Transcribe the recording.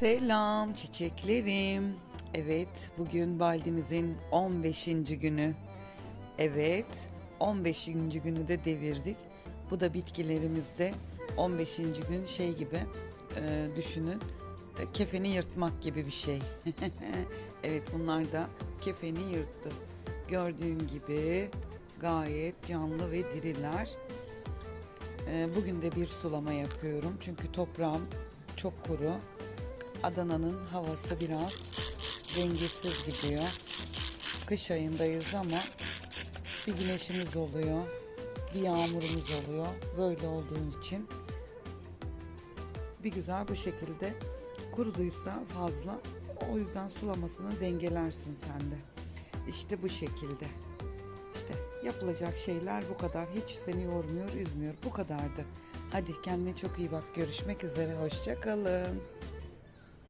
Selam çiçeklerim. Evet, bugün baldimizin 15. günü. Evet, 15. günü de devirdik. Bu da bitkilerimizde 15. gün şey gibi e, düşünün. e, Kefeni yırtmak gibi bir şey. evet, bunlar da kefeni yırttı. Gördüğün gibi gayet canlı ve diriler. E, Bugün de bir sulama yapıyorum. Çünkü toprağım çok kuru. Adana'nın havası biraz dengesiz gidiyor. Kış ayındayız ama bir güneşimiz oluyor, bir yağmurumuz oluyor. Böyle olduğu için bir güzel bu şekilde kuruduysa fazla o yüzden sulamasını dengelersin sen de. İşte bu şekilde. İşte yapılacak şeyler bu kadar. Hiç seni yormuyor, üzmüyor. Bu kadardı. Hadi kendine çok iyi bak. Görüşmek üzere. Hoşça kalın.